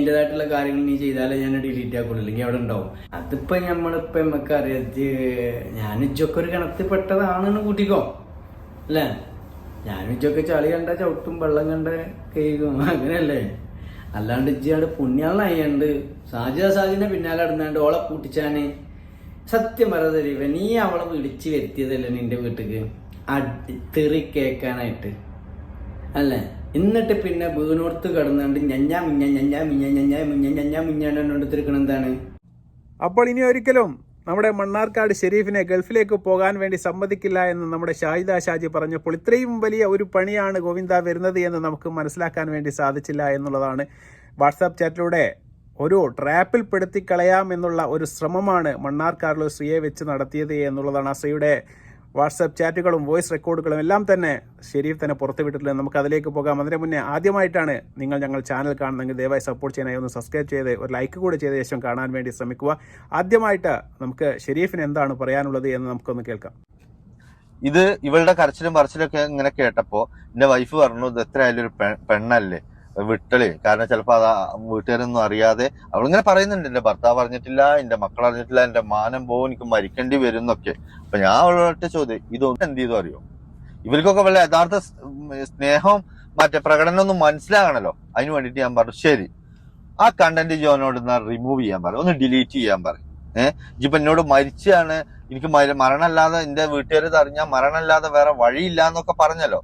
അതിന്റെതായിട്ടുള്ള കാര്യങ്ങൾ നീ ചെയ്താലേ ഞാൻ ഡിലീറ്റ് ആക്കുള്ളൂ. അല്ലെങ്കിൽ അവിടെ ഉണ്ടാവും. അതിപ്പോ നമ്മളിപ്പോ നമുക്ക് അറിയാത്ത ഞാൻ ഇജ്ജൊക്കെ ഒരു കിണത്തിൽ പെട്ടതാണെന്ന് കൂട്ടിക്കോ. അല്ലേ? ഞാൻ ഇജ്ജൊക്കെ ചളി കണ്ട ചവിട്ടും വെള്ളം കണ്ട കഴിയും അങ്ങനെയല്ലേ? അല്ലാണ്ട് ഇജ്ജാണ്ട് പുണ്യാളായണ്ട് സാജിദ സാജിന്റെ പിന്നാലെ ഇടുന്നാണ്ട് ഓളെ കൂട്ടിച്ചാന്. സത്യം പറയാതെ നീ അവളെ വിളിച്ച് വരുത്തിയതല്ലേ നിന്റെ വീട്ടിക്ക്? അടി തെറി കേൾക്കാനായിട്ട്. അല്ലേ? എന്നിട്ട് പിന്നെ വീണോർത്ത് കിടന്നുകൊണ്ട് ഞഞ്ഞാ മിഞ്ഞ ഞഞ്ഞാ മിഞ്ഞ ഞഞ്ഞാ മിഞ്ഞ ഞഞ്ഞാ മിഞ്ഞാണ്ടെടുത്തിരിക്കണം തിരിക്കണം എന്താണ്? അപ്പോൾ ഇനി ഒരിക്കലും നമ്മുടെ മണ്ണാർക്കാട് ഷെരീഫിനെ ഗൾഫിലേക്ക് പോകാൻ വേണ്ടി സമ്മതിക്കില്ല എന്ന് നമ്മുടെ ഷാഹിദ ഷാജി പറഞ്ഞപ്പോൾ ഇത്രയും വലിയ ഒരു പണിയാണ് ഗോവിന്ദ വരുന്നത് എന്ന് നമുക്ക് മനസ്സിലാക്കാൻ വേണ്ടി സാധിച്ചില്ല എന്നുള്ളതാണ്. വാട്സാപ്പ് ചാറ്റിലൂടെ ഒരു ട്രാപ്പിൽ പെടുത്തി കളയാം എന്നുള്ള ഒരു ശ്രമമാണ് മണ്ണാർക്കാടിലെ ശ്രീയെ വെച്ച് നടത്തിയത് എന്നുള്ളതാണ്. ആ സ്ത്രീയുടെ വാട്സാപ്പ് ചാറ്റുകളും വോയിസ് റെക്കോർഡുകളും എല്ലാം തന്നെ ഷെരീഫ് തന്നെ പുറത്തുവിട്ടിട്ടില്ല നമുക്ക് അതിലേക്ക് പോകാം. അതിന് മുന്നേ ആദ്യമായിട്ടാണ് നിങ്ങൾ ഞങ്ങൾ ചാനൽ കാണുന്നെങ്കിൽ ദയവായി സപ്പോർട്ട് ചെയ്യാനായി ഒന്ന് സബ്സ്ക്രൈബ് ചെയ്ത് ഒരു ലൈക്ക് കൂടി ചെയ്ത ശേഷം കാണാൻ വേണ്ടി ശ്രമിക്കുക. ആദ്യമായിട്ട് നമുക്ക് ഷെരീഫിന് എന്താണ് പറയാനുള്ളത് എന്ന് നമുക്കൊന്ന് കേൾക്കാം. ഇത് ഇവളുടെ കരച്ചിലും പറച്ചിലും ഒക്കെ ഇങ്ങനെ കേട്ടപ്പോ എന്റെ വൈഫ് പറഞ്ഞു ഇത് എത്രയായാലും ഒരു പെണ്ണല്ലേ? വിട്ടൽ. കാരണം ചിലപ്പോ അത് വീട്ടുകാരൊന്നും അറിയാതെ അവളിങ്ങനെ പറയുന്നുണ്ട് എന്റെ ഭർത്താവ് അറിഞ്ഞിട്ടില്ല എന്റെ മക്കൾ അറിഞ്ഞിട്ടില്ല എന്റെ മാനം പോകും എനിക്ക് മരിക്കേണ്ടി വരും എന്നൊക്കെ. അപ്പൊ ഞാൻ അവളോട്ട് ചോദ്യം ഇതൊന്നും എന്ത് ചെയ്തു അറിയോ? ഇവർക്കൊക്കെ വല്ല യഥാർത്ഥ സ്നേഹവും മറ്റേ പ്രകടനം ഒന്നും മനസ്സിലാകണല്ലോ. അതിന് വേണ്ടിട്ട് ഞാൻ പറഞ്ഞു ശരി ആ കണ്ടന്റ് ജോനോട് റിമൂവ് ചെയ്യാൻ പറയും ഒന്ന് ഡിലീറ്റ് ചെയ്യാൻ പറയും ഏഹ് ഇപ്പൊ എന്നോട് മരിച്ചാണ് എനിക്ക് മര- മരണമല്ലാതെ എന്റെ വീട്ടുകാർ അറിഞ്ഞാൽ മരണമല്ലാതെ വേറെ വഴിയില്ല എന്നൊക്കെ പറഞ്ഞല്ലോ.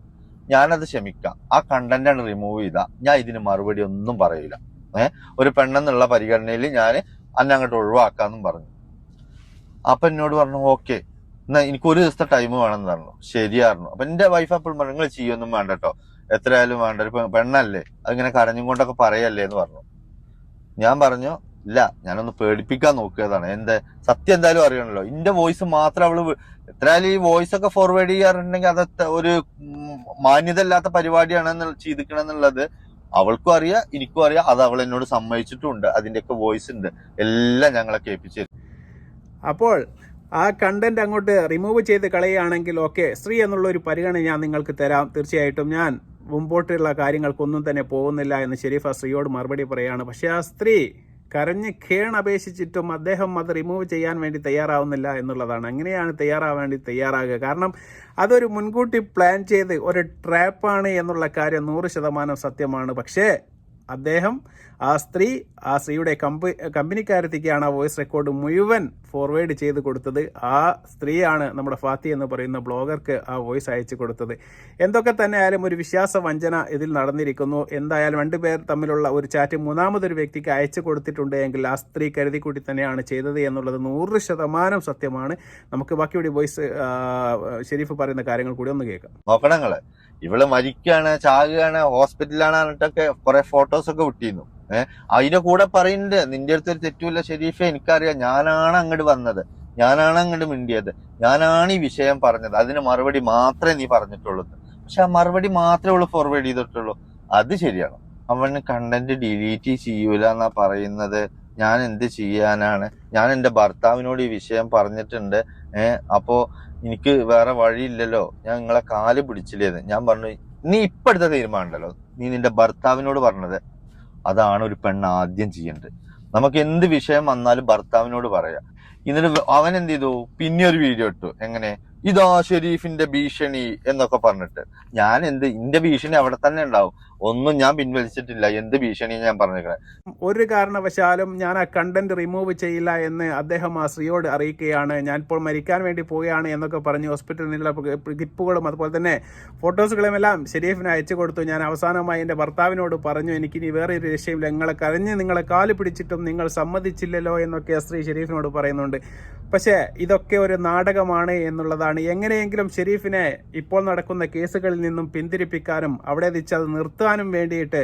ഞാനത് ക്ഷമിക്കാം. ആ കണ്ടന്റാണ് റിമൂവ് ചെയ്താ. ഞാൻ ഇതിന് മറുപടി ഒന്നും പറയില്ല ഏഹ് ഒരു പെണ്ണെന്നുള്ള പരിഗണനയിൽ ഞാൻ അന്നെ അങ്ങോട്ട് ഒഴിവാക്കാന്നും പറഞ്ഞു. അപ്പൊ എന്നോട് പറഞ്ഞു ഓക്കെ എന്നാ എനിക്ക് ഒരു ദിവസത്തെ ടൈം വേണമെന്ന് പറഞ്ഞു. ശരിയായിരുന്നു അപ്പൊ എന്റെ വൈഫ് അപ്പോഴും പറഞ്ഞു നിങ്ങൾ ചെയ്യൊന്നും വേണ്ട കേട്ടോ എത്രയായാലും വേണ്ട. ഒരു പെണ്ണല്ലേ. അതിങ്ങനെ കരഞ്ഞും കൊണ്ടൊക്കെ പറയല്ലേ? എന്ന് പറഞ്ഞു. ഞാൻ പറഞ്ഞു ഇല്ല ഞാനൊന്ന് പേടിപ്പിക്കാൻ നോക്കിയതാണ് എന്റെ സത്യം എന്തായാലും അറിയണല്ലോ. എന്റെ വോയിസ് മാത്രം അവൾ എത്രയാലും ഈ വോയിസ് ഒക്കെ ഫോർവേഡ് ചെയ്യാറുണ്ടെങ്കിൽ അത് ഒരു മാന്യത ഇല്ലാത്ത പരിപാടിയാണ് ചെയ്തിക്കണെന്നുള്ളത് അവൾക്കും അറിയാം എനിക്കും അറിയാം. അത് അവൾ എന്നോട് സമ്മതിച്ചിട്ടുണ്ട്. അതിന്റെയൊക്കെ വോയിസ് ഉണ്ട്. എല്ലാം ഞങ്ങളെ കേൾപ്പിച്ചു അപ്പോൾ ആ കണ്ടന്റ് അങ്ങോട്ട് റിമൂവ് ചെയ്ത് കളയുകയാണെങ്കിൽ ഓക്കെ സ്ത്രീ എന്നുള്ള ഒരു പരിഗണന ഞാൻ നിങ്ങൾക്ക് തരാം. തീർച്ചയായിട്ടും ഞാൻ മുമ്പോട്ടുള്ള കാര്യങ്ങൾക്കൊന്നും തന്നെ പോകുന്നില്ല എന്ന് ഷെരീഫ് ആ സ്ത്രീയോട് മറുപടി പറയുകയാണ് പക്ഷേ ആ സ്ത്രീ കരഞ്ഞ് കേണപേക്ഷിച്ചിട്ടും അദ്ദേഹം അത് റിമൂവ് ചെയ്യാൻ വേണ്ടി തയ്യാറാവുന്നില്ല എന്നുള്ളതാണ്. അങ്ങനെയാണ് തയ്യാറാവാൻ വേണ്ടി തയ്യാറാകുക. കാരണം അതൊരു മുൻകൂട്ടി പ്ലാൻ ചെയ്ത് ഒരു ട്രാപ്പാണ് എന്നുള്ള കാര്യം നൂറ് ശതമാനം സത്യമാണ്. പക്ഷേ അദ്ദേഹം ആ സ്ത്രീ ആ സ്ത്രീയുടെ കമ്പ കമ്പനിക്കാരത്തേക്കാണ് ആ വോയിസ് റെക്കോർഡ് മുഴുവൻ ഫോർവേഡ് ചെയ്ത് കൊടുത്തത്. ആ സ്ത്രീയാണ് നമ്മുടെ ഫാത്തി എന്ന് പറയുന്ന ബ്ലോഗർക്ക് ആ വോയിസ് അയച്ചു കൊടുത്തത്. എന്തൊക്കെ തന്നെ ആയാലും ഒരു വിശ്വാസ വഞ്ചന ഇതിൽ നടന്നിരിക്കുന്നു. എന്തായാലും രണ്ടുപേർ തമ്മിലുള്ള ഒരു ചാറ്റ് മൂന്നാമതൊരു വ്യക്തിക്ക് അയച്ചു കൊടുത്തിട്ടുണ്ട് എങ്കിൽ ആ സ്ത്രീ കരുതി കൂട്ടി തന്നെയാണ് ചെയ്തത് എന്നുള്ളത് നൂറ് ശതമാനം സത്യമാണ്. നമുക്ക് ബാക്കിയുടെ വോയിസ് ഷെരീഫ് പറയുന്ന കാര്യങ്ങൾ കൂടി ഒന്ന് കേൾക്കാം. നോക്കണം നിങ്ങൾ ഇവൾ മരിക്കാണ് ചാകുകയാണ് ഹോസ്പിറ്റലിലാണ് പറഞ്ഞിട്ടൊക്കെ കുറെ ഫോട്ടോസ് ഒക്കെ വിട്ടിരുന്നു. ഏഹ് അതിന്റെ കൂടെ പറയുന്നുണ്ട് നിന്റെ അടുത്ത് ഒരു തെറ്റുമില്ല ഷെരീഫെ എനിക്കറിയാം. ഞാനാണ് അങ്ങോട്ട് വന്നത്. ഞാനാണ് അങ്ങോട്ട് മിണ്ടിയത്. ഞാനാണ് ഈ വിഷയം പറഞ്ഞത്. അതിന് മറുപടി മാത്രമേ നീ പറഞ്ഞിട്ടുള്ളൂ പക്ഷെ ആ മറുപടി മാത്രമേ ഉള്ളൂ ഫോർവേഡ് ചെയ്തിട്ടുള്ളൂ. അത് ശരിയാണ്? അവൻ കണ്ടന്റ് ഡിലീറ്റ് ചെയ്യൂല എന്നാ പറയുന്നത്. ഞാൻ എന്ത് ചെയ്യാനാണ്? ഞാൻ എന്റെ ഭർത്താവിനോട് ഈ വിഷയം പറഞ്ഞിട്ടുണ്ട്. ഏഹ് അപ്പോ എനിക്ക് വേറെ വഴിയില്ലല്ലോ. ഞാൻ നിങ്ങളെ കാൽ പിടിച്ചില്ലേന്ന് ഞാൻ പറഞ്ഞു നീ ഇപ്പൊ എടുത്ത തീരുമാനം ഉണ്ടല്ലോ നീ നിന്റെ ഭർത്താവിനോട് പറഞ്ഞത് അതാണ് ഒരു പെണ്ണ് ആദ്യം ചെയ്യേണ്ടത്. നമുക്ക് എന്ത് വിഷയം വന്നാലും ഭർത്താവിനോട് പറയാം. എന്നിട്ട് അവൻ എന്ത് ചെയ്തു? പിന്നെ ഒരു വീഡിയോ ഇട്ടു. എങ്ങനെ? ഇതാ ഷെരീഫിന്റെ ഭീഷണി എന്നൊക്കെ പറഞ്ഞിട്ട്. ഞാൻ എന്ത് ഇന്റെ ഭീഷണി അവിടെ തന്നെ ഉണ്ടാവും. ഒന്നും ഞാൻ പിൻവലിച്ചിട്ടില്ല. എന്ത് ഭീഷണി ഞാൻ പറഞ്ഞേക്കണേ? ഒരു കാരണവശാലും ഞാൻ ആ കണ്ടന്റ് റിമൂവ് ചെയ്യില്ല എന്ന് അദ്ദേഹം ആ സ്ത്രീയോട് അറിയിക്കുകയാണ്. ഞാൻ ഇപ്പോൾ മരിക്കാൻ വേണ്ടി പോവുകയാണ് എന്നൊക്കെ പറഞ്ഞ് ഹോസ്പിറ്റലിൽ നിന്നുള്ള ഗിപ്പുകളും അതുപോലെ തന്നെ ഫോട്ടോസുകളും എല്ലാം ഷെരീഫിന് അയച്ചു കൊടുത്തു. ഞാൻ അവസാനമായി എന്റെ ഭർത്താവിനോട് പറഞ്ഞു എനിക്ക് എനിക്കിനി വേറെ ഒരു രക്ഷയില്ല നിങ്ങളെ കരഞ്ഞ് നിങ്ങളെ കാൽ പിടിച്ചിട്ടും നിങ്ങൾ സമ്മതിച്ചില്ലല്ലോ എന്നൊക്കെ ആ സ്ത്രീ ഷെരീഫിനോട് പറയുന്നുണ്ട്. പക്ഷേ ഇതൊക്കെ ഒരു നാടകമാണ് എന്നുള്ളതാണ്. എങ്ങനെയെങ്കിലും ഷെരീഫിനെ ഇപ്പോൾ നടക്കുന്ന കേസുകളിൽ നിന്നും പിന്തിരിപ്പിക്കാനും അവിടെ വെച്ച് അത് നിർത്താനും വേണ്ടിയിട്ട്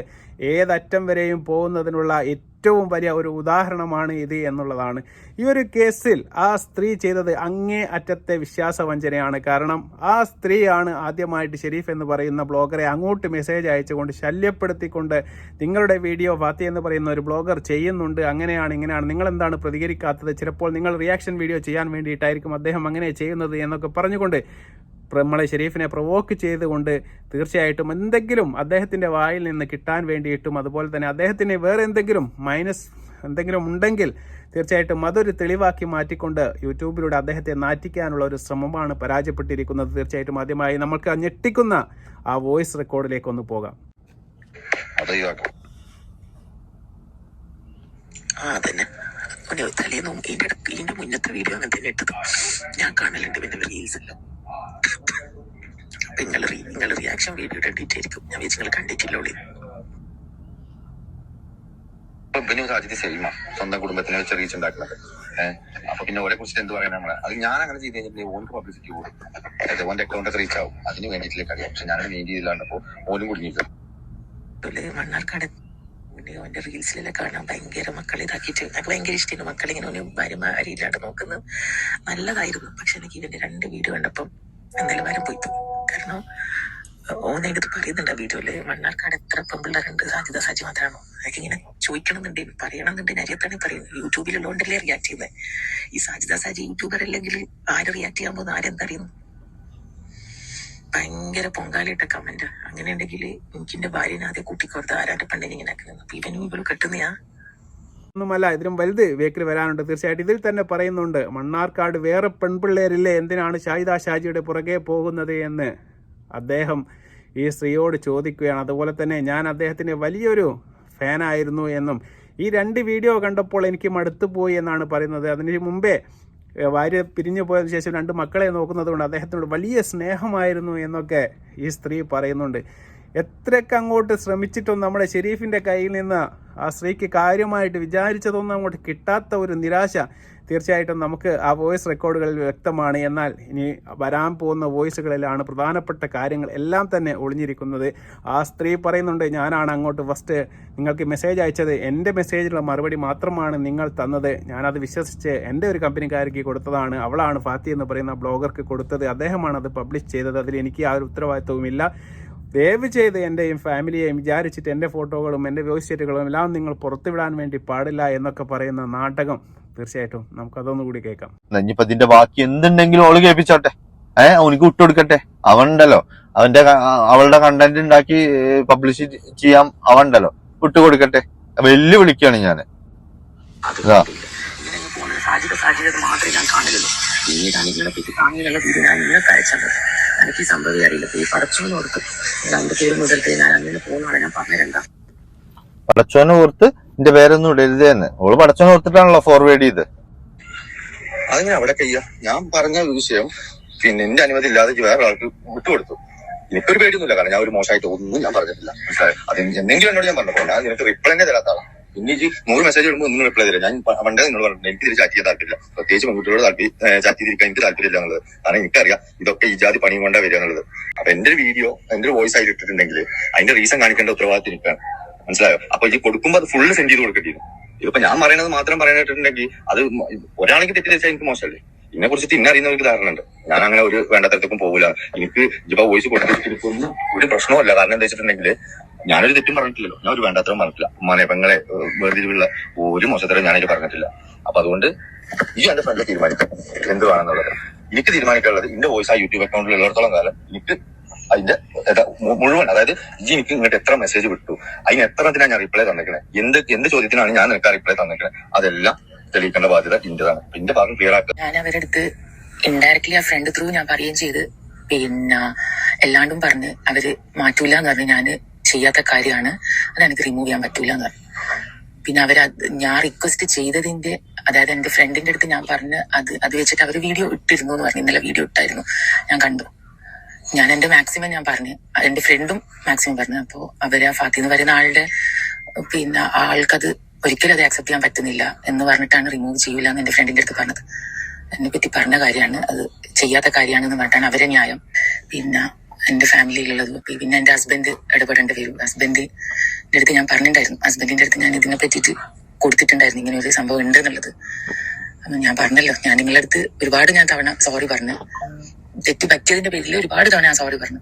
ഏതറ്റം വരെയും പോകുന്നതിനുള്ള ഏറ്റവും വലിയ ഒരു ഉദാഹരണമാണ് ഇത് എന്നുള്ളതാണ്. ഈ ഒരു കേസിൽ ആ സ്ത്രീ ചെയ്തത് അങ്ങേ അറ്റത്തെ വിശ്വാസവഞ്ചനയാണ്. കാരണം ആ സ്ത്രീയാണ് ആദ്യമായിട്ട് ഷെരീഫ് എന്ന് പറയുന്ന ബ്ലോഗറെ അങ്ങോട്ട് മെസ്സേജ് അയച്ചുകൊണ്ട് ശല്യപ്പെടുത്തിക്കൊണ്ട് നിങ്ങളുടെ വീഡിയോ ഫാത്തി എന്ന് പറയുന്ന ഒരു ബ്ലോഗർ ചെയ്യുന്നുണ്ട്. അങ്ങനെയാണ് ഇങ്ങനെയാണ്. നിങ്ങൾ എന്താണ് പ്രതികരിക്കാത്തത്? ചിലപ്പോൾ നിങ്ങൾ റിയാക്ഷൻ വീഡിയോ ചെയ്യാൻ വേണ്ടിയിട്ടായിരിക്കും അദ്ദേഹം അങ്ങനെ ചെയ്യുന്നത് എന്നൊക്കെ പറഞ്ഞുകൊണ്ട് നമ്മളെ ഷെരീഫിനെ പ്രൊവോക്ക് ചെയ്തുകൊണ്ട് തീർച്ചയായിട്ടും എന്തെങ്കിലും അദ്ദേഹത്തിന്റെ വായിൽ നിന്ന് കിട്ടാൻ വേണ്ടിയിട്ടും അതുപോലെ തന്നെ അദ്ദേഹത്തിന് വേറെ എന്തെങ്കിലും മൈനസ് എന്തെങ്കിലും ഉണ്ടെങ്കിൽ തീർച്ചയായിട്ടും അതൊരു തെളിവാക്കി മാറ്റിക്കൊണ്ട് യൂട്യൂബിലൂടെ അദ്ദേഹത്തെ നാറ്റിക്കാനുള്ള ഒരു ശ്രമമാണ് പരാജയപ്പെട്ടിരിക്കുന്നത്. തീർച്ചയായിട്ടും ആദ്യമായി നമ്മൾക്ക് ഞെട്ടിക്കുന്ന ആ വോയിസ് റെക്കോർഡിലേക്ക് ഒന്ന് പോകാം. അതന്നെ. തലേന്നും ഇതിന്റെ മുന്നത്തെ വീഡിയോ അങ്ങനെ തന്നെ ഇട്ടത്. ഞാൻ കാണലുണ്ട് പിന്നെ റീൽസ് എല്ലാം. നിങ്ങൾ നിങ്ങൾ റിയാക്ഷൻ വീഡിയോ ആയിരിക്കും. ഞാൻ വിചാരിച്ചു നിങ്ങൾ കണ്ടിട്ടില്ലോളി ഉള്ളി. ഇവനും സാധ്യത സെയിമാ സ്വന്തം കുടുംബത്തിനെ വെച്ച് റീച്ച് ഉണ്ടാക്കുന്നത്. ഏഹ് അപ്പൊ പിന്നെ ഓരെ കുറിച്ച് എന്ത് പറയാൻ നമ്മളെ അത് ഞാൻ അങ്ങനെ ചെയ്ത് കഴിഞ്ഞാൽ ഓർക്ക് പബ്ലിസിറ്റി കൂടും. അതായത് ഓന്റെ അക്കൗണ്ട് റീച്ച് ആവും. അതിന് വേണ്ടിയിട്ടില്ലേ കളിയാം. പക്ഷെ ഞാൻ മെയിൻ ചെയ്തില്ലാണ്ടപ്പോ ഓനും കുടുങ്ങിയിട്ട് അതുപോലെ മണ്ണാർക്കാട് ഓന്റെ റീൽസിലെല്ലാം കാണാൻ ഭയങ്കര മക്കളെ ഇതാക്കിയിട്ട് എനിക്ക് ഭയങ്കര ഇഷ്ടമാണ് മക്കളിങ്ങനെ ഒരു ഭാര്യമാരില്ലാണ്ട് നോക്കുന്നത് നല്ലതായിരുന്നു. പക്ഷെ എനിക്ക് ഇവന്റെ രണ്ട് വീഡിയോ കണ്ടപ്പം എന്തായാലും വരം പോയി. കാരണം ഓനെടുത്ത് പറയുന്നുണ്ട് വീഡിയോയിൽ മണ്ണാർക്കാട് എത്ര പെമ്പിള്ളേരുണ്ട് സാധ്യത സജി മാത്രമാണോ? എനിക്ക് ഇങ്ങനെ ചോദിക്കണമെന്നുണ്ട് പറയണമെന്നുണ്ട് അറിയത്താണ് പറയുന്നത് യൂട്യൂബിലുള്ളതുകൊണ്ടല്ലേ റിയാക്ട് ചെയ്യുന്നത് ഈ സാധ്യത സാജി യൂട്യൂബർ അല്ലെങ്കിൽ ആര് റിയാക്ട് ചെയ്യാൻ പോകുന്ന ആരെന്തറിയുന്നു? ഭയങ്കര പൊങ്കാലിട്ട കമന്റ് അങ്ങനെ ഉണ്ടെങ്കിൽ എനിക്ക് എന്റെ ഭാര്യനെ ആദ്യം കൂട്ടിക്കോർത്ത് ആരാട്ട് പെണ്ണിനെ ഇങ്ങനെ അപ്പൊ ഇവനും ഇവളും കെട്ടുന്നയാ. ഒന്നുമല്ല ഇതിലും വലുത് വേക്കിൽ വരാനുണ്ട്. തീർച്ചയായിട്ടും ഇതിൽ തന്നെ പറയുന്നുണ്ട് മണ്ണാർക്കാട് വേറെ പെൺപിള്ളേരില്ലേ എന്തിനാണ് ഷാഹിദ ഷാജിയുടെ പുറകെ പോകുന്നത് എന്ന്. അദ്ദേഹം ഈ സ്ത്രീയോട് ചോദിക്കുകയാണ്. അതുപോലെ തന്നെ ഞാൻ അദ്ദേഹത്തിന് വലിയൊരു ഫാനായിരുന്നു എന്നും. ഈ രണ്ട് വീഡിയോ കണ്ടപ്പോൾ എനിക്ക് മടുത്തു പോയി എന്നാണ് പറയുന്നത്. അതിന് മുമ്പേ ഭാര്യ പിരിഞ്ഞു പോയതിനു ശേഷം രണ്ട് മക്കളെ നോക്കുന്നത് കൊണ്ട് അദ്ദേഹത്തിനോട് വലിയ സ്നേഹമായിരുന്നു എന്നൊക്കെ ഈ സ്ത്രീ പറയുന്നുണ്ട്. എത്രയൊക്കെ അങ്ങോട്ട് ശ്രമിച്ചിട്ടും നമ്മുടെ ഷെരീഫിന്റെ കയ്യിൽ നിന്ന് ആ സ്ത്രീക്ക് കാര്യമായിട്ട് വിചാരിച്ചതൊന്നും അങ്ങോട്ട് കിട്ടാത്ത ഒരു നിരാശ തീർച്ചയായിട്ടും നമുക്ക് ആ വോയിസ് റെക്കോർഡുകളിൽ വ്യക്തമാണ്. എന്നാൽ ഇനി വരാൻ പോകുന്ന വോയിസുകളിലാണ് പ്രധാനപ്പെട്ട കാര്യങ്ങൾ എല്ലാം തന്നെ ഒളിഞ്ഞിരിക്കുന്നത്. ആ സ്ത്രീ പറയുന്നുണ്ട് ഞാനാണ് അങ്ങോട്ട് ഫസ്റ്റ് നിങ്ങൾക്ക് മെസ്സേജ് അയച്ചത്. എന്റെ മെസ്സേജിലുള്ള മറുപടി മാത്രമാണ് നിങ്ങൾ തന്നത്. ഞാനത് വിശ്വസിച്ച് എന്റെ ഒരു കമ്പനിക്കാർക്ക് കൊടുത്തതാണ്. അവളാണ് ഫാത്തി എന്ന് പറയുന്ന ബ്ലോഗർക്ക് കൊടുത്തത്. അദ്ദേഹമാണ് അത് പബ്ലിഷ് ചെയ്തത്. അതിൽ എനിക്ക് ആ ഒരു ഉത്തരവാദിത്വവുമില്ല. ദയവ് ചെയ്ത് എന്റെയും ഫാമിലിയെയും വിചാരിച്ചിട്ട് എന്റെ ഫോട്ടോകളും എന്റെ വോയിസ് ചേറ്റുകളും എല്ലാം നിങ്ങൾ പുറത്തുവിടാൻ വേണ്ടി പാടില്ല എന്നൊക്കെ പറയുന്ന നാടകം. തീർച്ചയായിട്ടും നമുക്കതൊന്നുകൂടി കേൾക്കാം. ഇനിയിപ്പോ ഇതിന്റെ ബാക്കി എന്തുണ്ടെങ്കിലും ഓൾ കേൾപ്പിച്ചോട്ടെ. ഏഹ് അവനിക്ക് വിട്ടുകൊടുക്കട്ടെ അവനുണ്ടല്ലോ. അവന്റെ അവളുടെ കണ്ടന്റ് ഉണ്ടാക്കി പബ്ലിഷ് ചെയ്യാം. അവനുണ്ടല്ലോ. വിട്ടുകൊടുക്കട്ടെ വെല്ലുവിളിക്കാണ് ഞാൻ സാധ്യത മാത്രമേ ഞാൻ കാണില്ലല്ലോ പിന്നീടാണ് പറ്റി താങ്ങിയുള്ള വീഡിയോ ഞാൻ അയച്ചത് എനിക്ക് സംഭവം അറിയില്ല. ഈ പടച്ചോന്ന് ഓർത്ത് രണ്ട് പേര് മുതൽക്ക് ഞാൻ അങ്ങനെ പോകുന്നതാണ് ഞാൻ പറഞ്ഞിരണ്ട പടച്ചോനെ ഓർത്ത് എന്റെ പേരൊന്നും ഇടരുത് എന്ന്. ഓൾ പടച്ചോനെ ഓർത്തിട്ടാണല്ലോ ഫോർവേഡ് ചെയ്ത്. അതിങ്ങനെ അവിടെ കയ്യ? ഞാൻ പറഞ്ഞ വിഷയം പിന്നെ എന്റെ അനുമതി ഇല്ലാതെ വേറെ ആൾക്ക് വിട്ടുകൊടുത്തു. എനിക്കൊരു പേടിയൊന്നുമില്ല. കാരണം ഞാൻ ഒരു മോശമായിട്ട് ഒന്നും ഞാൻ പറഞ്ഞിട്ടില്ല. മനസ്സിലായോ? അത് എന്തെങ്കിലും എന്നോട് ഞാൻ പറഞ്ഞപ്പോ ഞാൻ നിനക്ക് റിപ്ലൈ തന്നെ തരാത്ത പിന്നെ ഈ നൂറ് മെസ്സേജ് ഇടുമ്പോൾ ഒന്നും റിപ്ലൈ തരാം ഞാൻ പണ്ടേ നിന്നോട് പറഞ്ഞു എനിക്ക് ഇതിൽ ചാറ്റ് ചെയ്യാൻ താല്പര്യമില്ല. പ്രത്യേകിച്ച് പെൺകുട്ടികളോട് താല്പര്യം ചാറ്റ് ചെയ്തിരിക്കാൻ എനിക്ക് താല്പര്യമില്ല എന്നുള്ളത്. കാരണം എനിക്കറിയാം ഇതൊക്കെ ഈ ജാതി പണി കൊണ്ടാ വരിക എന്നുള്ളത്. അപ്പൊ എന്റെ ഒരു വീഡിയോ എന്റെ ഒരു വോയിസ് ആയിട്ട് ഇട്ടിട്ടുണ്ടെങ്കിൽ അതിന്റെ റീസൺ കാണിക്കേണ്ട ഉത്തരവാദിത്തം എനിക്കാണ്. മനസ്സിലായോ? അപ്പൊ ഈ കൊടുക്കുമ്പോൾ അത് ഫുള്ള് സെൻഡ് ചെയ്ത് കൊടുക്കേണ്ടി വരും. ഇതിപ്പോ ഞാൻ പറയുന്നത് മാത്രം പറയാനായിട്ടുണ്ടെങ്കിൽ അത് ഒരാളെങ്കിൽ തെറ്റിദ്ധരിച്ചാൽ എനിക്ക് മോശമല്ലേ? ഇതിനെ കുറിച്ചിട്ട് ഇന്നെ ഒരു ധാരണ ഉണ്ട് ഞാൻ അങ്ങനെ ഒരു വേണ്ടാത്തരത്തേക്കും പോകില്ല എനിക്ക് ഇപ്പൊ വോയിസ് കൊടുത്തിട്ടൊന്നും ഒരു പ്രശ്നമല്ല കാരണം എന്താ വെച്ചിട്ടുണ്ടെങ്കിൽ ഞാനൊരു തെറ്റും പറഞ്ഞിട്ടില്ലല്ലോ. ഞാൻ ഒരു വേണ്ടാത്തരം പറഞ്ഞിട്ടില്ല. ഉമ്മാനെ പെങ്ങളെ വേർതിരിവുള്ള ഒരു മോശത്തരം ഞാനതിൽ പറഞ്ഞിട്ടില്ല. അപ്പൊ അതുകൊണ്ട് ഈ എന്റെ ഫ്രണ്ട് തീരുമാനിക്കും. എന്ത് വേണമെന്നുള്ളത്. എനിക്ക് തീരുമാനിക്കാനുള്ളത് എന്റെ വോയിസ് ആ യൂട്യൂബ് അക്കൗണ്ടിൽ ഉള്ളിടത്തോളം കാലം എനിക്ക് അതിന്റെ മുഴുവൻ അതായത് ഈ എനിക്ക് ഇങ്ങോട്ട് എത്ര മെസ്സേജ് വിട്ടു. അതിന് എത്ര ഞാൻ റിപ്ലൈ തന്നിരിക്കണേ എന്ത് എന്ത് ചോദ്യത്തിനാണ് ഞാൻ നിനക്ക് റിപ്ലൈ തന്നിരിക്കണേ അതെല്ലാം തെളിയിക്കേണ്ട ബാധ്യത ഇന്റേതാണ്. എന്റെ ഭാഗം ക്ലിയർ ആക്കുക. ഞാൻ അവരുടെ അടുത്ത് ഇൻഡയറക്ട്ലി ആ ഫ്രണ്ട് ത്രൂ ഞാൻ പറയുകയും ചെയ്ത്. പിന്നെ എല്ലാണ്ടും പറഞ്ഞ് അവർ മാറ്റൂല എന്ന് പറഞ്ഞ് ഞാൻ ചെയ്യാത്ത കാര്യമാണ്. അത് എനിക്ക് റിമൂവ് ചെയ്യാൻ പറ്റൂല എന്ന് പറഞ്ഞു. പിന്നെ അവർ ഞാൻ റിക്വസ്റ്റ് ചെയ്തതിന്റെ അതായത് എന്റെ ഫ്രണ്ടിന്റെ അടുത്ത് ഞാൻ പറഞ്ഞ് അത് അത് വെച്ചിട്ട് അവർ വീഡിയോ ഇട്ടിരുന്നു എന്ന് പറഞ്ഞു. ഇന്നലെ വീഡിയോ ഇട്ടായിരുന്നു. ഞാൻ കണ്ടു. ഞാൻ എന്റെ മാക്സിമം ഞാൻ പറഞ്ഞു. എന്റെ ഫ്രണ്ടും മാക്സിമം പറഞ്ഞു. അപ്പോ അവർ ആ ഫാത്തി എന്ന് പറയുന്ന ആളുടെ പിന്നെ ആൾക്കത് ഒരിക്കലും അത് ആക്സെപ്റ്റ് ചെയ്യാൻ പറ്റുന്നില്ല എന്ന് പറഞ്ഞിട്ടാണ് റിമൂവ് ചെയ്യൂല എന്ന് എന്റെ ഫ്രണ്ടിന്റെ അടുത്ത് പറഞ്ഞത്. എന്നെ പറ്റി പറഞ്ഞ കാര്യമാണ്. അത് ചെയ്യാത്ത കാര്യമാണെന്ന് പറഞ്ഞിട്ടാണ് അവരെ ന്യായം. പിന്നെ എന്റെ ഫാമിലിയിലുള്ളത് പിന്നെ എന്റെ ഹസ്ബൻഡ് ഇടപെടേണ്ടി വരും. ഹസ്ബൻഡിന്റെ അടുത്ത് ഞാൻ പറഞ്ഞിട്ടുണ്ടായിരുന്നു. ഹസ്ബൻഡിന്റെ അടുത്ത് ഞാൻ ഇതിനെ പറ്റിയിട്ട് കൊടുത്തിട്ടുണ്ടായിരുന്നു. ഇങ്ങനെ ഒരു സംഭവം ഉണ്ട് എന്നുള്ളത്. ഞാൻ പറഞ്ഞല്ലോ. ഞാൻ നിങ്ങളുടെ അടുത്ത് ഒരുപാട് ഞാൻ തവണ സോറി പറഞ്ഞു. തെറ്റ് പറ്റിയതിന്റെ പേരിൽ ഒരുപാട് തവണ ഞാൻ സോറി പറഞ്ഞു.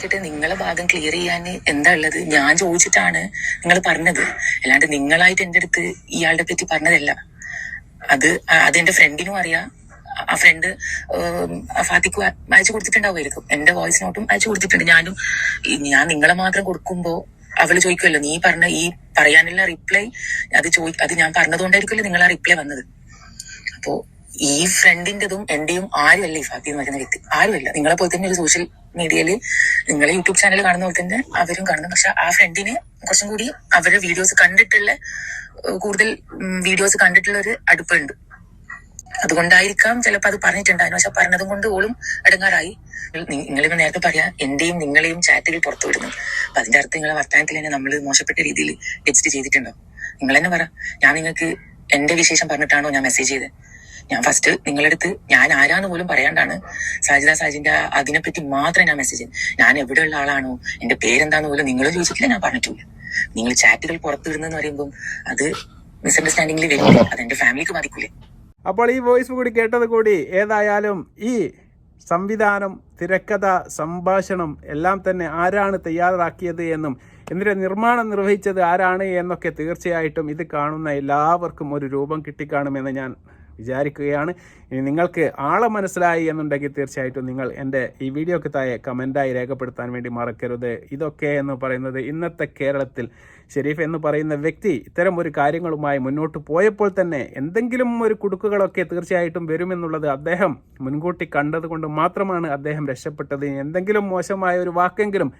എന്നിട്ട് നിങ്ങളെ ഭാഗം ക്ലിയർ ചെയ്യാൻ എന്താ ഉള്ളത്? ഞാൻ ചോദിച്ചിട്ടാണ് നിങ്ങൾ പറഞ്ഞത്. അല്ലാണ്ട് നിങ്ങളായിട്ട് എന്റെ അടുത്ത് ഇയാളുടെ പറ്റി പറഞ്ഞതല്ല. അത് അതെന്റെ ഫ്രണ്ടിനും അറിയാം. ആ ഫ്രണ്ട് ഫാത്തിക്ക് അയച്ചു കൊടുത്തിട്ടുണ്ടാവുമായിരിക്കും. എന്റെ വോയിസ് നോട്ടും അയച്ചു കൊടുത്തിട്ടുണ്ട്. ഞാനും ഞാൻ നിങ്ങളെ മാത്രം കൊടുക്കുമ്പോ അവൾ ചോദിക്കുമല്ലോ നീ പറഞ്ഞ ഈ പറയാനുള്ള റിപ്ലൈ അത് ചോദി അത് ഞാൻ പറഞ്ഞതുകൊണ്ടായിരിക്കുമല്ലോ നിങ്ങൾ ആ റിപ്ലൈ വന്നത്? അപ്പോ ഈ ഫ്രണ്ടിന്റെതും എന്റെയും ആരുമല്ല ഈ ഫാത്തി എന്ന് പറയുന്ന വ്യക്തി. ആരുമല്ല. നിങ്ങളെ പോലെ തന്നെ ഒരു സോഷ്യൽ മീഡിയയിൽ നിങ്ങൾ യൂട്യൂബ് ചാനൽ കാണുന്ന പോലെ തന്നെ അവരും കാണുന്നു. പക്ഷെ ആ ഫ്രണ്ടിന് കുറച്ചും കൂടി അവരുടെ വീഡിയോസ് കണ്ടിട്ടുള്ള കൂടുതൽ വീഡിയോസ് കണ്ടിട്ടുള്ള ഒരു അടുപ്പുണ്ട്. അതുകൊണ്ടായിരിക്കാം ചിലപ്പോൾ അത് പറഞ്ഞിട്ടുണ്ടായിരുന്നു. പക്ഷെ പറഞ്ഞതും കൊണ്ട് ഓളും ഇടങ്ങാറായി നിങ്ങളിപ്പോ നേരത്തെ പറയാ എന്റെയും നിങ്ങളെയും ചാറ്റിൽ പുറത്തു വിടുന്നു. അപ്പൊ അതിന്റെ അർത്ഥം നിങ്ങളെ വർത്തമാനത്തിൽ തന്നെ നമ്മൾ മോശപ്പെട്ട രീതിയിൽ ടെക്സ്റ്റ് ചെയ്തിട്ടുണ്ടോ? നിങ്ങൾ തന്നെ പറ. ഞാൻ നിങ്ങൾക്ക് എന്റെ വിശേഷം പറഞ്ഞിട്ടാണോ ഞാൻ മെസ്സേജ് ചെയ്തത് ഞാൻ ഫസ്റ്റ് നിങ്ങളടുത്ത് ഞാൻ ആരാന്ന് പോലും പറയാണ്ടാണ്. സാജിദ സാജിന്റെ അതിനെപ്പറ്റി മാത്രമേ ഞാൻ മെസ്സേജ് ഞാൻ എവിടെയുള്ള ആളാണോ? എന്റെ പേരെന്താന്ന് പോലും നിങ്ങൾ ചോദിച്ചിട്ടില്ല ഞാൻ പറഞ്ഞിട്ടില്ല. നിങ്ങൾ ചാറ്റുകൾ പുറത്തു വിടുന്നെന്ന് പറയുമ്പോൾ അത് മിസ്അണ്ടർസ്റ്റാൻഡിംഗിൽ വരില്ലേ. അതെന്റെ ഫാമിലിക്ക് ബാധിക്കൂലേ. അപ്പോൾ ഈ വോയിസ് കൂടി കേട്ടത് കൂടി ഏതായാലും ഈ സംവിധാനം തിരക്കഥ സംഭാഷണം എല്ലാം തന്നെ ആരാണ് തയ്യാറാക്കിയത് എന്നും എന്നിട്ട് നിർമ്മാണം നിർവഹിച്ചത് ആരാണ് എന്നൊക്കെ തീർച്ചയായിട്ടും ഇത് കാണുന്ന എല്ലാവർക്കും ഒരു രൂപം കിട്ടിക്കാണുമെന്ന് ഞാൻ വിചാരിക്കുകയാണ്. ഇനി നിങ്ങൾക്ക് ആളെ മനസ്സിലായി എന്നുണ്ടെങ്കിൽ തീർച്ചയായിട്ടും നിങ്ങൾ എന്റെ ഈ വീഡിയോക്ക് താഴെ കമന്റായി രേഖപ്പെടുത്താൻ വേണ്ടി മറക്കരുത്. ഇതൊക്കെ എന്ന് പറയുന്നത് ഇന്നത്തെ കേരളത്തിൽ ഷെരീഫ് എന്ന് പറയുന്ന വ്യക്തി ഇത്തരം ഒരു കാര്യങ്ങളുമായി മുന്നോട്ട് പോയപ്പോൾ തന്നെ എന്തെങ്കിലും ഒരു കുടുക്കുകളൊക്കെ തീർച്ചയായിട്ടും വരുമെന്നുള്ളത് അദ്ദേഹം മുൻകൂട്ടി കണ്ടതുകൊണ്ട് മാത്രമാണ് അദ്ദേഹം രക്ഷപ്പെട്ടത്. എന്തെങ്കിലും മോശമായ ഒരു വാക്കെങ്കിലും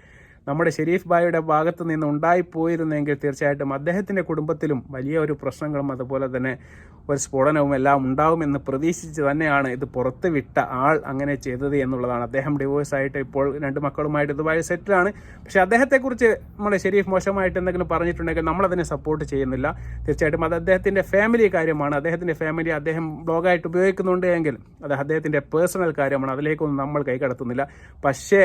നമ്മുടെ ഷെരീഫ് ബായിയുടെ ഭാഗത്ത് നിന്ന് ഉണ്ടായിപ്പോയിരുന്നെങ്കിൽ തീർച്ചയായിട്ടും അദ്ദേഹത്തിന്റെ കുടുംബത്തിലും വലിയ ഒരു പ്രശ്നങ്ങളും അതുപോലെ തന്നെ ഒരു സ്ഫോടനവും എല്ലാം ഉണ്ടാവുമെന്ന് പ്രതീക്ഷിച്ച് തന്നെയാണ് ഇത് പുറത്ത് വിട്ട ആൾ അങ്ങനെ ചെയ്തത് എന്നുള്ളതാണ്. അദ്ദേഹം ഡിവോഴ്സ് ആയിട്ട് ഇപ്പോൾ രണ്ട് മക്കളുമായിട്ട് ദുബായ് സെറ്റിലാണ് പക്ഷേ അദ്ദേഹത്തെക്കുറിച്ച് നമ്മൾ ഷെരീഫ് മോശമായിട്ട് എന്തെങ്കിലും പറഞ്ഞിട്ടുണ്ടെങ്കിൽ നമ്മളതിനെ സപ്പോർട്ട് ചെയ്യുന്നില്ല. തീർച്ചയായിട്ടും അത് അദ്ദേഹത്തിന്റെ ഫാമിലി കാര്യമാണ്. അദ്ദേഹത്തിന്റെ ഫാമിലി അദ്ദേഹം ബ്ലോഗായിട്ട് ഉപയോഗിക്കുന്നുണ്ട് എങ്കിൽ അത് അദ്ദേഹത്തിന്റെ പേഴ്സണൽ കാര്യമാണ്. അതിലേക്കൊന്നും നമ്മൾ കൈകടത്തുന്നില്ല പക്ഷേ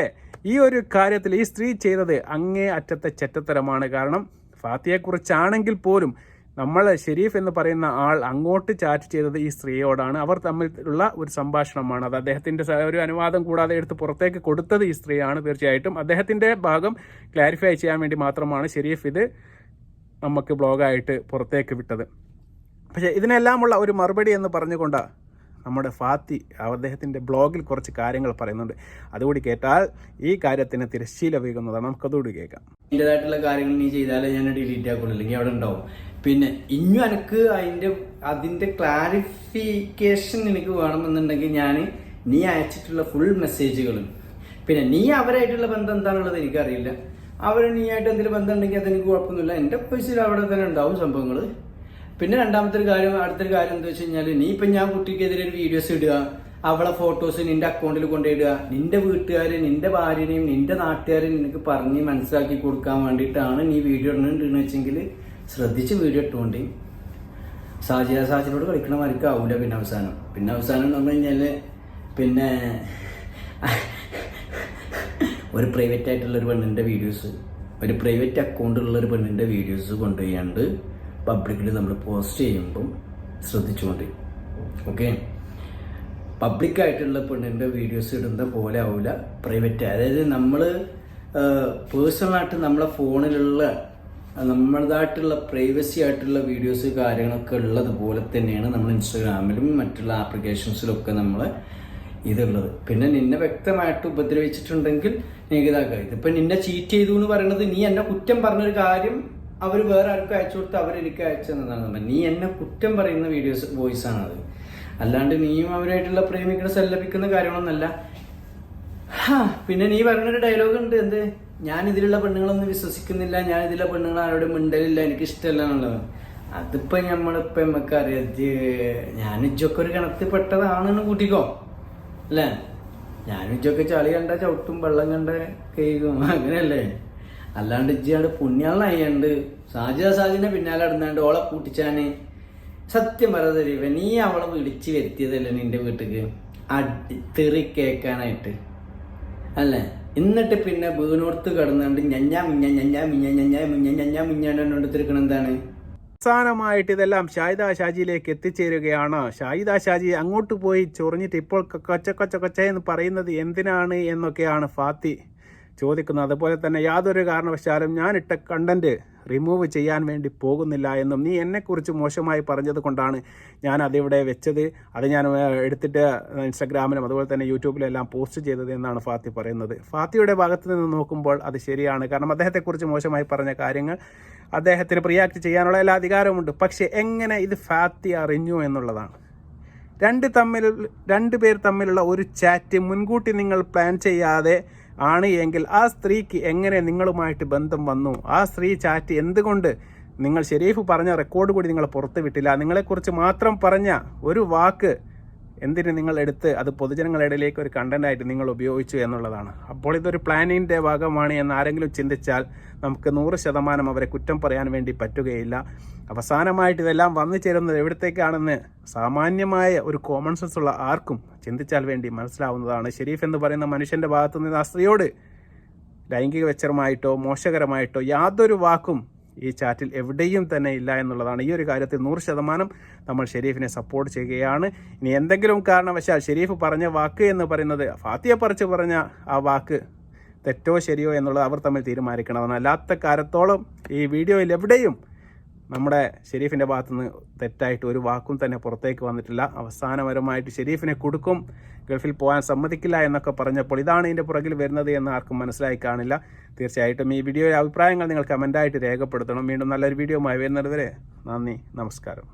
ഈ ഒരു കാര്യത്തിൽ ഈ സ്ത്രീ ചെയ്തത് അങ്ങേ അറ്റത്തെ ചെറ്റത്തരമാണ്. കാരണം ഫാത്തിയെക്കുറിച്ചാണെങ്കിൽ പോലും നമ്മൾ ഷെരീഫ് എന്ന് പറയുന്ന ആൾ അങ്ങോട്ട് ചാറ്റ് ചെയ്തത് ഈ സ്ത്രീയോടാണ്. അവർ തമ്മിലുള്ള ഒരു സംഭാഷണമാണ്. അത് അദ്ദേഹത്തിന്റെ ഒരു അനുവാദം കൂടാതെ എടുത്ത് പുറത്തേക്ക് കൊടുത്തത് ഈ സ്ത്രീയാണ് തീർച്ചയായിട്ടും. അദ്ദേഹത്തിന്റെ ഭാഗം ക്ലാരിഫൈ ചെയ്യാൻ വേണ്ടി മാത്രമാണ് ഷെരീഫ് ഇത് നമുക്ക് ബ്ലോഗായിട്ട് പുറത്തേക്ക് വിട്ടത്. പക്ഷേ ഇതിനെല്ലാമുള്ള ഒരു മറുപടി എന്ന് പറഞ്ഞുകൊണ്ട് നമ്മുടെ ഫാത്തി അദ്ദേഹത്തിന്റെ ബ്ലോഗിൽ കുറച്ച് കാര്യങ്ങൾ പറയുന്നുണ്ട്. അതുകൂടി കേട്ടാൽ ഈ കാര്യത്തിന് തിരശ്ശീല വീകുന്നതാണ് നമുക്കതുകൂടി കേൾക്കാം. എന്റെതായിട്ടുള്ള കാര്യങ്ങൾ നീ ചെയ്താലേ ഞാൻ ഡിലീറ്റ് ആക്കുള്ളൂ. അല്ലെങ്കിൽ അവിടെ ഉണ്ടാവും. പിന്നെ ഇനിയും എനിക്ക് അതിന്റെ അതിന്റെ ക്ലാരിഫിക്കേഷൻ എനിക്ക് വേണമെന്നുണ്ടെങ്കിൽ ഞാൻ നീ അയച്ചിട്ടുള്ള ഫുൾ മെസ്സേജുകളും പിന്നെ നീ അവരായിട്ടുള്ള ബന്ധം എന്താണുള്ളത് എനിക്കറിയില്ല. അവർ നീ ആയിട്ട് എന്തെങ്കിലും ബന്ധം ഉണ്ടെങ്കിൽ അതെനിക്ക് കുഴപ്പമൊന്നുമില്ല. എന്റെ പൈസയിൽ അവിടെ തന്നെ ഉണ്ടാവും സംഭവങ്ങൾ പിന്നെ രണ്ടാമത്തെ ഒരു കാര്യം അടുത്തൊരു കാര്യം എന്താ വെച്ച് കഴിഞ്ഞാൽ നീ ഇപ്പം ഞാൻ കുട്ടിക്കെതിരെ ഒരു വീഡിയോസ് ഇടുക അവളെ ഫോട്ടോസ് നിന്റെ അക്കൗണ്ടിൽ കൊണ്ടിടുക നിന്റെ വീട്ടുകാരെ നിന്റെ ഭാര്യനെയും നിന്റെ നാട്ടുകാരെയും നിനക്ക് പറഞ്ഞ് മനസ്സിലാക്കി കൊടുക്കാൻ വേണ്ടിയിട്ടാണ് നീ വീഡിയോ ഇടുന്നുണ്ടെന്ന് വെച്ചെങ്കിൽ ശ്രദ്ധിച്ച് വീഡിയോ ഇട്ടുകൊണ്ട്. സാജിയ സാജിനോട് കളിക്കണ മാതിരിക്ക് ആവൂല പിന്നെ അവസാനം. പിന്നെ അവസാനം എന്ന് പറഞ്ഞു കഴിഞ്ഞാൽ പിന്നെ ഒരു പ്രൈവറ്റ് ആയിട്ടുള്ള ഒരു പെണ്ണിന്റെ വീഡിയോസ് ഒരു പ്രൈവറ്റ് അക്കൗണ്ടുള്ള ഒരു പെണ്ണിന്റെ വീഡിയോസ് കൊണ്ടുപോയാണ്ട് പബ്ലിക്കിൽ നമ്മൾ പോസ്റ്റ് ചെയ്യുമ്പം ശ്രദ്ധിച്ചുകൊണ്ട്. ഓക്കെ പബ്ലിക്കായിട്ടുള്ള പെണ്ണിന്റെ വീഡിയോസ് ഇടുന്ന പോലെ ആവില്ല പ്രൈവറ്റ് അതായത് നമ്മൾ പേഴ്സണലായിട്ട് നമ്മളെ ഫോണിലുള്ള നമ്മളതായിട്ടുള്ള പ്രൈവസി ആയിട്ടുള്ള വീഡിയോസ് കാര്യങ്ങളൊക്കെ ഉള്ളത് പോലെ തന്നെയാണ് നമ്മൾ ഇൻസ്റ്റാഗ്രാമിലും മറ്റുള്ള ആപ്ലിക്കേഷൻസിലൊക്കെ നമ്മൾ ഇതുള്ളത്. പിന്നെ നിന്നെ വ്യക്തമായിട്ട് ഉപദ്രവിച്ചിട്ടുണ്ടെങ്കിൽ നീ ഇതാക്കുക ഇതിപ്പോൾ നിന്നെ ചീറ്റ് ചെയ്തു എന്ന് പറയുന്നത് നീ എന്നെ കുറ്റം പറഞ്ഞൊരു കാര്യം അവർ വേറെ ആർക്കും അയച്ചു കൊടുത്ത് അവർ എനിക്ക് അയച്ചു തന്നതാണ്. നീ എന്നെ കുറ്റം പറയുന്ന വീഡിയോസ് വോയിസ് ആണ് അത് അല്ലാണ്ട് നീയും അവരായിട്ടുള്ള പ്രേമികളെ സല്ലപിക്കുന്ന കാര്യങ്ങളൊന്നല്ല പിന്നെ നീ പറഞ്ഞൊരു ഡയലോഗ് ഉണ്ട് എന്ത്? ഞാൻ ഇതിലുള്ള പെണ്ണുങ്ങളൊന്നും വിശ്വസിക്കുന്നില്ല ഞാൻ ഇതിലുള്ള പെണ്ണുങ്ങൾ ആരോടും മിണ്ടലില്ല എനിക്ക് ഇഷ്ടമല്ല എന്നുള്ളത്. അതിപ്പോ നമ്മളിപ്പോ നമുക്ക് അറിയാം ഞാൻ ഇജ്ജൊക്കെ ഒരു കണത്തിൽ പെട്ടതാണെന്ന് കൂട്ടിക്കോ അല്ലേ? ഞാൻ ഇജ്ജൊക്കെ ചളി കണ്ട ചവിട്ടും വെള്ളം കണ്ട കേൾക്കും അങ്ങനെയല്ലേ? അല്ലാണ്ട് ഇജ്ജാണ്ട് പുണ്യാളായണ്ട് സാജിദ സാജിന്റെ പിന്നാലെ ഇടുന്നാണ്ട് ഓളെ കൂട്ടിച്ചാന് സത്യം പറയാതെ നീ അവളെ വിളിച്ച് വരുത്തിയതല്ലേ നിന്റെ വീട്ടിക്ക്? അടി തെറി കേൾക്കാനായിട്ട് അല്ലേ? എന്നിട്ട് പിന്നെ വീണോർത്ത് കിടന്നുകൊണ്ട് ഞഞ്ഞാ മിഞ്ഞ ഞഞ്ഞാ മിഞ്ഞ ഞഞ്ഞാ മിഞ്ഞ ഞഞ്ഞാ മിഞ്ഞാണ്ട് തീർക്കണം എന്താണ്? അവസാനമായിട്ട് ഇതെല്ലാം ഷാഹിദ ഷാജിയിലേക്ക് എത്തിച്ചേരുകയാണ്. ഷാഹിദ ഷാജി അങ്ങോട്ട് പോയി ചൊറിഞ്ഞിട്ട് ഇപ്പോൾ കൊച്ച കൊച്ച കൊച്ച എന്ന് പറയുന്നത് എന്തിനാണ് എന്നൊക്കെയാണ് ഫാത്തി ചോദിക്കുന്നത്. അതുപോലെ തന്നെ യാതൊരു കാരണവശാലും ഞാനിട്ട കണ്ടന്റ് റിമൂവ് ചെയ്യാൻ വേണ്ടി പോകുന്നില്ല എന്നും നീ എന്നെക്കുറിച്ച് മോശമായി പറഞ്ഞത് കൊണ്ടാണ് ഞാൻ അതിവിടെ വെച്ചത്. അത് ഞാൻ എടുത്തിട്ട് ഇൻസ്റ്റാഗ്രാമിലും അതുപോലെ തന്നെ യൂട്യൂബിലും എല്ലാം പോസ്റ്റ് ചെയ്തത് എന്നാണ് ഫാത്തി പറയുന്നത്. ഫാത്തിയുടെ ഭാഗത്ത് നിന്ന് നോക്കുമ്പോൾ അത് ശരിയാണ്. കാരണം അദ്ദേഹത്തെക്കുറിച്ച് മോശമായി പറഞ്ഞ കാര്യങ്ങൾ അദ്ദേഹത്തിന് റിയാക്ട് ചെയ്യാനുള്ള എല്ലാ അധികാരവുമുണ്ട്. പക്ഷേ എങ്ങനെ ഇത് ഫാത്തി അറിഞ്ഞു എന്നുള്ളതാണ്. രണ്ട് തമ്മിൽ രണ്ട് പേർ തമ്മിലുള്ള ഒരു ചാറ്റ് മുൻകൂട്ടി നിങ്ങൾ പ്ലാൻ ചെയ്യാതെ ആണ് എങ്കിൽ ആ സ്ത്രീക്ക് എങ്ങനെ നിങ്ങളുമായിട്ട് ബന്ധം വന്നു? ആ സ്ത്രീ ചാറ്റ് എന്തുകൊണ്ട്? നിങ്ങൾ ഷെരീഫ് പറഞ്ഞ റെക്കോർഡ് കൂടി നിങ്ങൾ പുറത്തുവിട്ടില്ല നിങ്ങളെക്കുറിച്ച് മാത്രം പറഞ്ഞ ഒരു വാക്ക് എന്തിന് നിങ്ങൾ എടുത്ത് അത് പൊതുജനങ്ങളിടയിലേക്ക് ഒരു കണ്ടന്റായിട്ട് നിങ്ങൾ ഉപയോഗിച്ചു എന്നുള്ളതാണ്. അപ്പോൾ ഇതൊരു പ്ലാനിന്റെ ഭാഗമാണ് എന്ന് ആരെങ്കിലും ചിന്തിച്ചാൽ നമുക്ക് നൂറ് ശതമാനം അവരെ കുറ്റം പറയാൻ വേണ്ടി പറ്റുകയില്ല. അവസാനമായിട്ട് ഇതെല്ലാം വന്നു ചേരുന്നത് എവിടത്തേക്കാണെന്ന് സാമാന്യമായ ഒരു കോമൺ സെൻസ് ഉള്ള ആർക്കും ചിന്തിച്ചാൽ വേണ്ടി മനസ്സിലാവുന്നതാണ്. ഷെരീഫ് എന്ന് പറയുന്ന മനുഷ്യന്റെ ഭാഗത്തുനിന്ന് ആ സ്ത്രീയോട് ലൈംഗിക വെച്ചരമായിട്ടോ മോശകരമായിട്ടോ യാതൊരു വാക്കും ഈ ചാറ്റിൽ എവിടെയും തന്നെ ഇല്ല എന്നുള്ളതാണ് ഈ ഒരു കാര്യത്തിൽ നൂറ് ശതമാനം നമ്മൾ ഷെരീഫിനെ സപ്പോർട്ട് ചെയ്യുകയാണ്. ഇനി എന്തെങ്കിലും കാരണവശാൽ ഷെരീഫ് പറഞ്ഞ വാക്ക് എന്ന് പറയുന്നത് ഫാത്തിയെ പറിച്ച് പറഞ്ഞ ആ വാക്ക് തെറ്റോ ശരിയോ എന്നുള്ളത് അവർ തമ്മിൽ തീരുമാനിക്കണം. അല്ലാത്ത കാലത്തോളം ഈ വീഡിയോയിൽ എവിടെയും നമ്മുടെ ഷെരീഫിന്റെ ഭാഗത്തുനിന്ന് തെറ്റായിട്ട് ഒരു വാക്കും തന്നെ പുറത്തേക്ക് വന്നിട്ടില്ല. അവസാനപരമായിട്ട് ഷെരീഫിനെ കൊടുക്കും. ഗൾഫിൽ പോകാൻ സമ്മതിക്കില്ല എന്നൊക്കെ പറഞ്ഞപ്പോൾ ഇതാണ് ഇതിന്റെ പുറകിൽ വരുന്നത് എന്ന് ആർക്കും മനസ്സിലായി കാണില്ല. തീർച്ചയായിട്ടും ഈ വീഡിയോയുടെ അഭിപ്രായങ്ങൾ നിങ്ങൾ കമന്റായിട്ട് രേഖപ്പെടുത്തണം. വീണ്ടും നല്ലൊരു വീഡിയോ വരുന്നത് വരെ നന്ദി നമസ്കാരം.